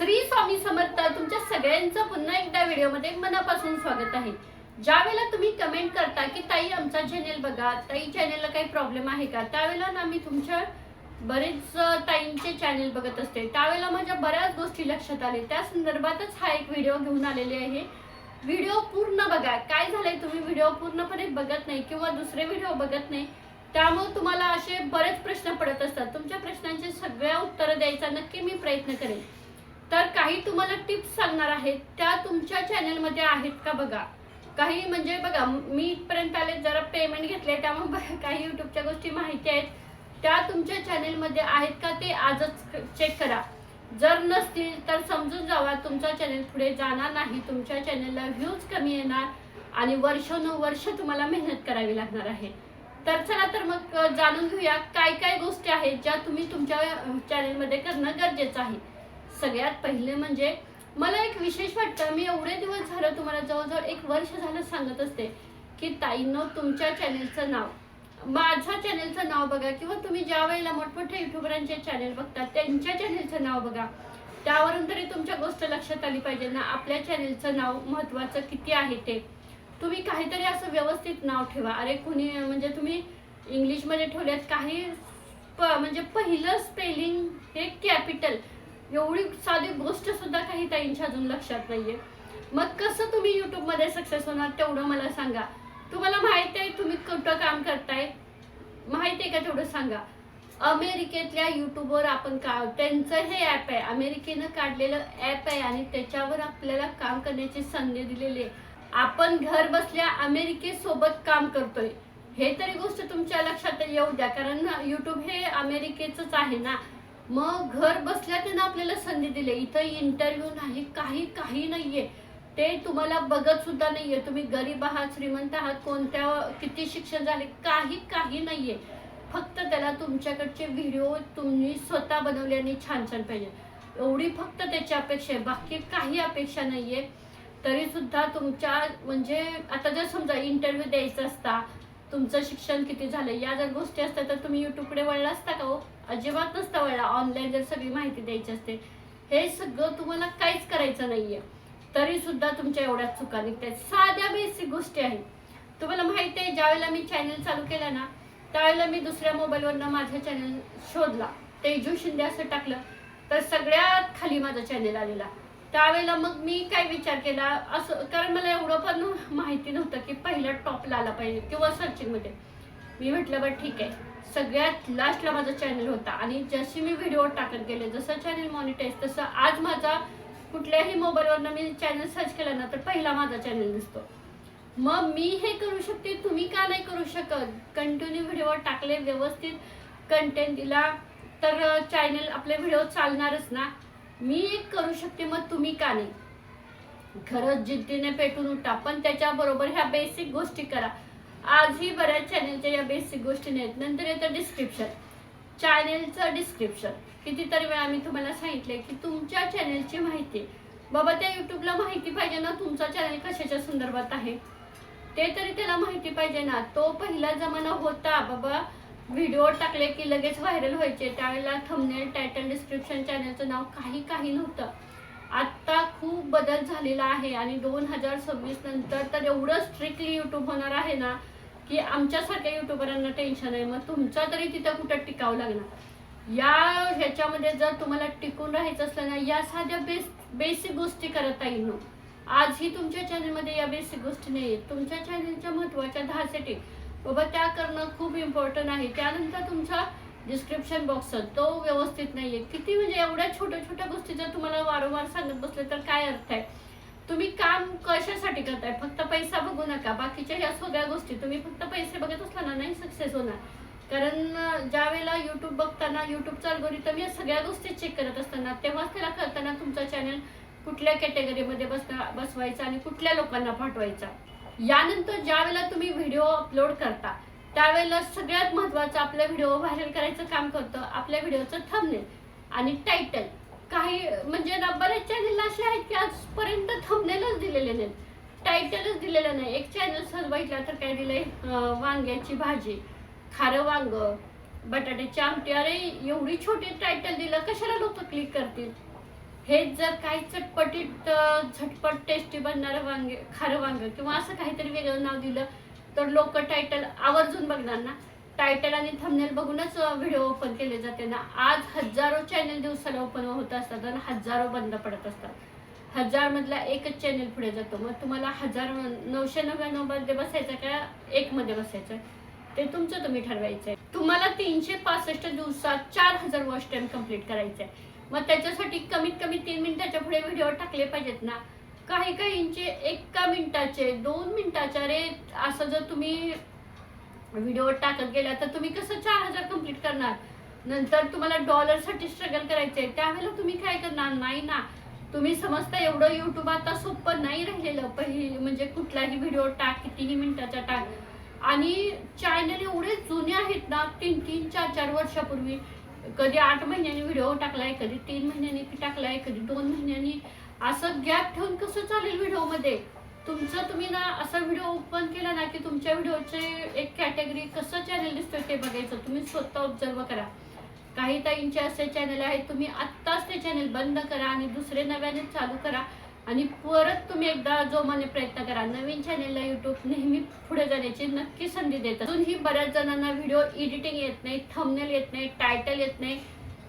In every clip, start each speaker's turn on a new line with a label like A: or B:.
A: श्री स्वामी समर्थ तुमच्या सगळ्यांचं पुन्हा एकदा व्हिडिओमध्ये मनापासून स्वागत आहे. ज्या वेळेला तुम्ही कमेंट करता की ताई आमचा चॅनेल बघा ताई चॅनेलला काही प्रॉब्लेम आहे का? त्यावेळेला ना मी तुमच्या बरेच ताईंचे चॅनेल बघत असते. त्यावेळेला माझ्या बऱ्याच गोष्टी लक्षात आले त्या संदर्भातच हा एक व्हिडिओ घेऊन आलेले आहे. व्हिडिओ पूर्ण बघा. काय झालंय तुम्ही व्हिडिओ पूर्णपणे बघत नाही किंवा दुसरे व्हिडिओ बघत नाही त्यामुळे तुम्हाला असे बरेच प्रश्न पडत असतात. तुमच्या प्रश्नांचे सगळ्या उत्तरं द्यायचा नक्की मी प्रयत्न करेन. तर काही तुम्हाला टिप्स सांगणार आहेत. त्या तुमच्या चॅनलमध्ये आहेत का बघा? काही म्हणजे बघा मी इथपर्यंत आले जरा पेमेंट घेतले त्यामुळे काही युट्यूबच्या गोष्टी माहिती आहेत. त्या तुमच्या चॅनेलमध्ये आहेत का ते आजच चेक करा. जर नसतील तर समजून जावा तुमचा चॅनेल पुढे जाणार नाही. तुमच्या चॅनेलला व्ह्यूज कमी येणार आणि वर्षानुवर्ष तुम्हाला मेहनत करावी लागणार आहे. तर चला तर मग जाणून घेऊया काय काय गोष्टी आहेत ज्या तुम्ही तुमच्या चॅनेलमध्ये करणं गरजेचं आहे. सगळ्यात पहिले म्हणजे मला एक विशेष वाटतं मी एवढे दिवस झालं तुम्हाला जवळजवळ एक वर्ष झालं सांगत असते की ताईनं तुमच्या चॅनेलचं नाव माझ्या चॅनेलचं नाव बघा किंवा तुम्ही ज्या वेळेला मोठमोठ्या युट्यूबरांचे चॅनेल बघता त्यांच्या चॅनेलचं नाव बघा. त्यावरून तरी तुमच्या गोष्ट लक्षात आली पाहिजे ना आपल्या चॅनेलचं नाव महत्वाचं किती आहे ते. तुम्ही काहीतरी असं व्यवस्थित नाव ठेवा. अरे कुणी म्हणजे तुम्ही इंग्लिशमध्ये ठेवल्यात काही प म्हणजे पहिलं स्पेलिंग हे कॅपिटल एवढी साधी गोष्ट सुद्धा काही ताईंच्या अजून लक्षात नाहीये. मग कसं तुम्ही युट्यूबमध्ये सक्सेस होणार तेवढं मला सांगा. तुम्हाला माहीत आहे तुम्ही कुठं काम करताय? माहिती आहे का तेवढं सांगा. अमेरिकेतल्या युट्यूबवर आपण का त्यांचं हे ॲप आहे. अमेरिकेनं काढलेलं ॲप आहे आणि त्याच्यावर आपल्याला काम करण्याची संधी दिलेली आहे. आपण घर बसल्या अमेरिकेसोबत काम करतोय. हे तरी गोष्ट तुमच्या लक्षात येऊ द्या. कारण युट्यूब हे अमेरिकेचंच आहे ना. मग घर बसल्या त्यानं आपल्याला संधी दिली. इथं इंटरव्ह्यू नाही काही काही नाहीये. ते तुम्हाला बघत सुद्धा नाहीये. तुम्ही गरीब आहात श्रीमंत आहात कोणत्या किती शिक्षण झाले काही काही नाहीये. फक्त त्याला तुमच्याकडचे व्हिडिओ तुम्ही स्वतः बनवले आणि छान छान पाहिजे. एवढी फक्त त्याची अपेक्षा आहे. बाकी काही अपेक्षा नाहीये. तरी सुद्धा तुमच्या म्हणजे आता जर समजा इंटरव्ह्यू द्यायचा असता तुमचं शिक्षण किती झालं या जर गोष्टी असतात तर तुम्ही युट्यूबकडे वळला असता का हो? अजिबात नसता वेळा ऑनलाईन जर सगळी माहिती द्यायची असते हे सगळं तुम्हाला काहीच करायचं नाहीये. तरी सुद्धा तुमच्या एवढ्या चुका निघतात साध्या बेसिक गोष्टी आहेत. तुम्हाला माहिती आहे ज्यावेळेला मी चॅनल चालू केलं ना त्यावेळेला मी दुसऱ्या मोबाईलवरनं माझा चॅनल शोधला. तेजू शिंदे असं टाकलं तर सगळ्यात खाली माझा चॅनल आलेला. त्यावेळेला मग मी काय विचार केला असं कारण मला एवढं पण माहिती नव्हतं की पहिलं टॉपला आला पाहिजे किंवा सर्चिंगमध्ये मी म्हटलं बरं ठीक आहे. सगळ्यात लास्टला माझा चॅनल होता. आणि जशी मी व्हिडिओ टाकत गेले जसं चॅनल मॉनिटाईज तसं आज माझा कुठल्याही मोबाईलवरनं मी चॅनल सर्च केला ना तर पहिला माझा चॅनल दिसतो. मग मी हे करू शकते तुम्ही का नाही करू शकत? कंटिन्यू व्हिडिओ टाकले व्यवस्थित कंटेंट दिला तर चॅनल आपले व्हिडिओ चालणारच ना? मी एक करू शकते मग तुम्ही का नाही? खरंच जिद्दीने पेटून उठा पण त्याच्याबरोबर ह्या बेसिक गोष्टी करा. आजही बऱ्याच चॅनेलच्या या बेसिक गोष्टी नाहीत. नंतर येतं डिस्क्रिप्शन चॅनेलचं डिस्क्रिप्शन कितीतरी वेळा मी तुम्हाला सांगितले की तुमच्या चॅनेलची माहिती. बाबा त्या युट्यूबला माहिती पाहिजे ना तुमचा चॅनल कशाच्या संदर्भात आहे? ते तरी त्याला माहिती पाहिजे ना. तो पहिला जमाना होता. बाबा व्हिडिओ टाकले की लगेच व्हायरल व्हायचे. त्यावेळेला थंबनेल टायटल डिस्क्रिप्शन चॅनलचं नाव काही काही नव्हतं. आत्ता खूप बदल झालेला आहे आणि दोन हजार सव्वीस नंतर तर एवढं स्ट्रिक्टली युट्यूब होणार आहे ना की आमच्यासारख्या युट्यूबरांना टेन्शन आहे. मग तुमचा तरी तिथं कुठं टिकावं लागणार? या ह्याच्यामध्ये जर तुम्हाला टिकून राहायचं असलं ना या साध्या बेस बेसिक गोष्टी करता येईल आजही तुमच्या चॅनलमध्ये या बेसिक गोष्टी नाही आहेत तुमच्या चॅनलच्या महत्त्वाच्या दहा सेटिंग बाबा त्या करणं खूप इम्पॉर्टंट आहे. त्यानंतर तुमचा डिस्क्रिप्शन बॉक्स तो व्यवस्थित नाहीये. किती म्हणजे एवढ्या छोट्या छोट्या गोष्टी जर तुम्हाला वारंवार सांगत बसले तर काय अर्थ आहे? तुम्ही काम कशासाठी करताय? फक्त पैसा बघू नका. बाकीच्या ह्या सगळ्या गोष्टी तुम्ही फक्त पैसे बघत असला ना नाही सक्सेस होणार. कारण ज्या वेळेला युट्यूब बघताना युट्यूबचा अल्गोरिथम या सगळ्या गोष्टी चेक करत असताना तेव्हाच त्याला करताना तुमचा चॅनल कुठल्या कॅटेगरीमध्ये बसता बसवायचा आणि कुठल्या लोकांना पाठवायचा. यानंतर ज्या वेळेला तुम्ही व्हिडिओ अपलोड करता त्यावेळेला सगळ्यात महत्त्वाचं आपल्या व्हिडिओ व्हायरल करायचं काम करतं आपल्या व्हिडिओचं थंबनेल आणि टायटल काही म्हणजे ना बरेच चॅनल असे आहेत की आजपर्यंत थंबनेलच दिलेले नाहीत. टायटलच दिलेलं नाही. एक चॅनल सहज बघितला तर काय दिलंय? वांग्याची भाजी खारं वांग बटाट्याची आमटी. अरे एवढी छोटी टायटल दिलं कशाला लोक क्लिक करतील? हेच जर काही चटपटीत झटपट टेस्टी बनणारं वांगे खारं वांग किंवा असं काहीतरी वेगळं नाव दिलं तर लोक टायटल आवर्जून बघणार ना. टायटल आणि थंबनेल बघूनच व्हिडिओ ओपन केले जाते ना. आज हजारो चॅनल दिवसाला ओपन होत असतात आणि हजारो बंद पडत असतात. हजार मधला एकच चॅनल पुढे जातो. मग तुम्हाला हजार नऊशे नव्याण्णवमध्ये बसायचं का एक मध्ये बसायचं? ते तुमचं तुम्ही ठरवायचंय. तुम्हाला तीनशे पासष्ट दिवसात चार हजार वॉच टाइम कंप्लीट करायचंय. मग त्याच्यासाठी कमीत कमी तीन मिनिटाच्या पुढे व्हिडिओ टाकले पाहिजेत ना. काही काहींचे एका मिनिटाचे दोन मिनिटाच्या रे असं जर तुम्ही व्हिडिओ टाकत गेला तर तुम्ही कसं चार हजार कंप्लीट करणार? नंतर तुम्हाला डॉलरसाठी स्ट्रगल करायचे त्यावेळेला तुम्ही काय करणार? नाही ना. तुम्ही समजता एवढं युट्यूब आता सोपं नाही राहिलेलं. पहिली म्हणजे कुठलाही व्हिडिओ टाक कितीही मिनिटाचा टाक. आणि चॅनल एवढे जुने आहेत ना तीन तीन चार चार वर्षापूर्वी. कधी आठ महिन्यांनी व्हिडिओ टाकलाय कधी तीन महिन्यांनी टाकलाय कधी दोन महिन्यांनी. असं गॅप ठेवून कसं चालेल व्हिडिओमध्ये तुमचं तुम्ही ना असा व्हिडिओ ओपन केला ना की तुमच्या व्हिडिओचे एक कॅटेगरी कसं चॅनल दिसतोय ते बघायचं. तुम्ही स्वतः ऑब्झर्व करा. काही ताईंचे असे चॅनल आहेत तुम्ही आत्ताच ते चॅनल बंद करा आणि दुसरे नव्याने चालू करा. आणि परत तुम्ही एकदा जोमाने प्रयत्न करा. नवीन चॅनेलला युट्यूब नेहमी पुढे जाण्याची नक्की संधी देतात अजूनही बऱ्याच जणांना व्हिडिओ एडिटिंग येत नाही थंबनेल येत नाही टायटल येत नाही.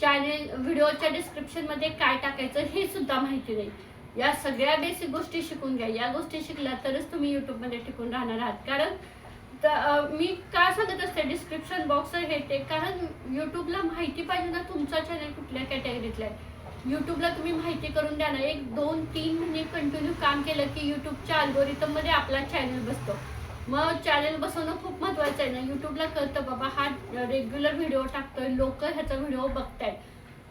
A: चॅनेल व्हिडिओच्या डिस्क्रिप्शनमध्ये काय टाकायचं हे सुद्धा माहिती नाही या सगळ्या बेसिक गोष्टी शिकून घ्या. या गोष्टी शिकल्या तरच तुम्ही यूट्यूबमध्ये टिकून राहणार आहात. कारण तर मी का सांगत असते डिस्क्रिप्शन बॉक्स हे ते? कारण यूट्यूबला माहिती पाहिजे ना तुमचा चॅनल कुठल्या कॅटेगरीतला आहे. यूट्यूबला तुम्ही माहिती करून द्या ना. एक दोन तीन महिने कंटिन्यू काम केलं की यूट्यूबच्या अल्गोरिथममध्ये आपला चॅनल बसतो. मग चॅनल बसवणं खूप महत्वाचं आहे ना. युट्यूबला कळतं बाबा हा रेग्युलर व्हिडिओ टाकतोय. लोक ह्याचा व्हिडिओ बघतायत.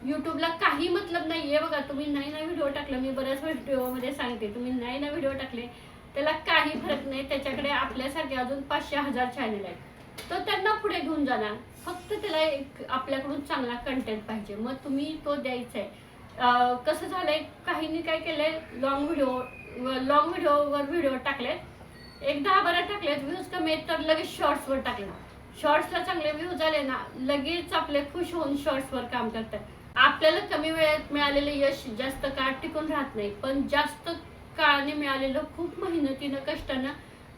A: युट्यूबला काही मतलब नाही आहे बघा. तुम्ही नाही ना व्हिडिओ टाकला. मी बऱ्याच व्हिडिओमध्ये सांगते. तुम्ही नाही ना व्हिडिओ टाकले त्याला काही फरक नाही. त्याच्याकडे आपल्यासारखे अजून पाचशे हजार चॅनल आहेत. तो त्यांना पुढे घेऊन जाणार. फक्त त्याला एक आपल्याकडून चांगला कंटेंट पाहिजे. मग तुम्ही तो द्यायचा आहे कसं झालंय? काहींनी काय केलंय? लॉंग व्हिडिओ लॉंग व्हिडिओवर व्हिडिओ टाकले एक दहा बारा टाकलेत व्ह्यूज कमी आहेत तर लगेच शॉर्ट्सवर टाकले. शॉर्ट्सला चांगले व्ह्यूज आले ना लगेच आपले खुश होऊन शॉर्ट्सवर काम करतात. आपल्याला कमी वेळेत मिळालेलं यश जास्त काळ टिकून राहत नाही पण जास्त काळाने मिळालेलं खूप मेहनतीनं कष्टानं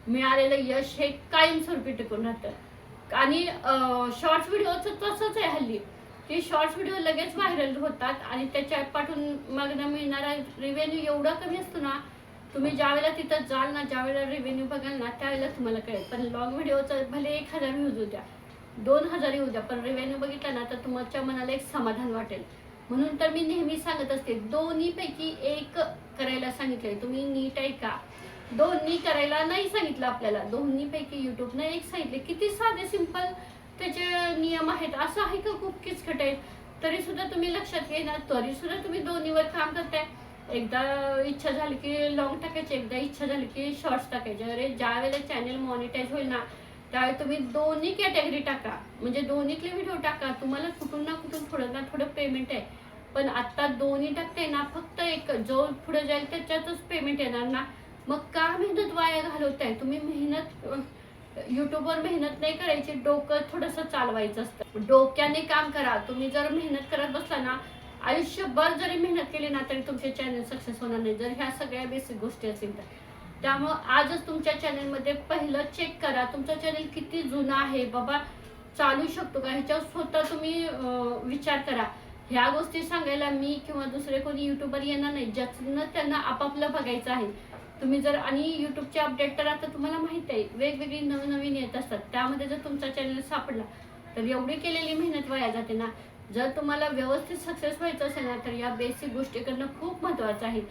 A: मिळालेलं यश हे कायमस्वरूपी टिकून राहतं. आणि शॉर्ट्स व्हिडिओचं तसंच आहे हल्ली की शॉर्ट्स व्हिडिओ लगेच व्हायरल होतात आणि त्याच्या पाठून मागणं मिळणारा रेव्हेन्यू एवढा कमी असतो ना तुम्ही ज्यावेळेला तिथं जाल ना ज्यावेळेला रेव्हेन्यू बघाल ना त्यावेळेला तुम्हाला कळेल. पण लॉंग व्हिडिओचं भले एक हजार व्ह्यूज होत्या दोन हजार येऊ द्या पण रेव्हेन्यू बघितला ना तर तुमच्या मनाला एक समाधान वाटेल. म्हणून तर मी नेहमी सांगत असते दोन्हीपैकी एक करायला सांगितलंय. तुम्ही नीट ऐका. दोन्ही करायला नाही सांगितलं आपल्याला. दोन्हीपैकी युट्यूबनं एक सांगितले. किती साधे सिंपल त्याचे नियम आहेत. असं आहे का खूप किचकट आहेत तरी सुद्धा तुम्ही लक्षात घेणार तरी सुद्धा तुम्ही दोन्हीवर काम करताय. एकदा इच्छा झाली की लॉंग टाकायची एकदा इच्छा झाली की शॉर्ट्स टाकायचे. अरे ज्या वेळेला चॅनल मॉनिटाईज होईल ना त्यावेळी तुम्ही दोन्ही कॅटेगरी टाका. म्हणजे दोन्हीतले व्हिडिओ टाका. तुम्हाला कुठून ना कुठून थोडं ना थोडं पेमेंट आहे. पण आता दोन्ही टाकते ना फक्त एक जो पुढे जाईल त्याच्यातच पेमेंट येणार ना. मग का मेहनत वाया घालवताय? तुम्ही मेहनत युट्यूबवर मेहनत नाही करायची डोकं थोडस चालवायचं असतं. डोक्याने काम करा. तुम्ही जर मेहनत करत बसला ना आयुष्यभर जरी मेहनत केली ना तरी तुमचे चॅनल सक्सेस होणार नाही. जर ह्या सगळ्या बेसिक गोष्टी असतील तर. त्यामुळं आजच तुमच्या चॅनलमध्ये पहिलं चेक करा. तुमचं चॅनल किती जुनं आहे? बाबा चालू शकतो का? ह्याच्यावर स्वतः तुम्ही विचार करा. ह्या गोष्टी सांगायला मी किंवा दुसरे कोणी युट्यूबर येणार नाही. ज्याचं त्यांना आपापलं बघायचं आहे. तुम्ही जर आणि युट्यूबचे अपडेट तर आता तुम्हाला माहीत आहे. वेगवेगळी नवनवीन येत असतात. त्यामध्ये जर तुमचा चॅनल सापडला तर एवढी केलेली मेहनत वाया जाते ना. जर तुम्हाला व्यवस्थित सक्सेस व्हायचं असेल ना तर या बेसिक गोष्टी करणं खूप महत्त्वाचं आहे.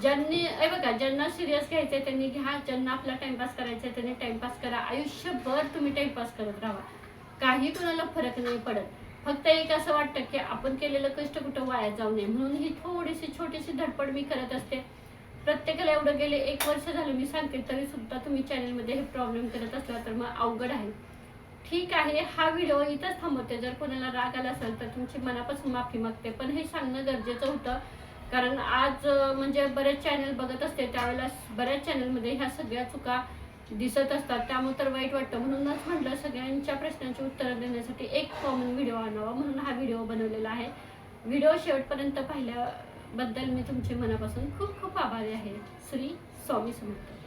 A: ज्यांनी बघा ज्यांना सिरियस घ्यायचं आहे त्यांनी घ्या. ज्यांना आपला टाइमपास करायचा आहे त्यांनी टाइमपास करा. आयुष्यभर तुम्ही टाइमपास करत राहा. काही कुणाला फरक नाही पडत. फक्त एक असं वाटतं की आपण केलेलं कष्ट कुठं वाया जाऊ नये. म्हणून ही थोडीशी छोटीशी धडपड मी करत असते. प्रत्येकाला एवढं गेले एक वर्ष झालं मी सांगते तरी सुद्धा तुम्ही चॅनलमध्ये हे प्रॉब्लेम करत असला तर मग अवघड आहे. ठीक आहे हा व्हिडिओ इथंच थांबवते. जर कोणाला राग आला असेल तर तुमची मनापासून माफी मागते. पण हे सांगणं गरजेचं होतं. कारण आज म्हणजे बरेच चॅनल बघत असते. त्यावेळेला बऱ्याच चॅनलमध्ये ह्या सगळ्या चुका दिसत असतात. त्यामुळे तर वाईट वाटतं. म्हणूनच म्हटलं सगळ्यांच्या प्रश्नांची उत्तरं देण्यासाठी एक कॉमन व्हिडिओ आणावा. म्हणून हा व्हिडिओ बनवलेला आहे. व्हिडिओ शेवटपर्यंत पाहिल्याबद्दल मी तुमचे मनापासून खूप खूप आभारी आहे. श्री स्वामी समर्थ.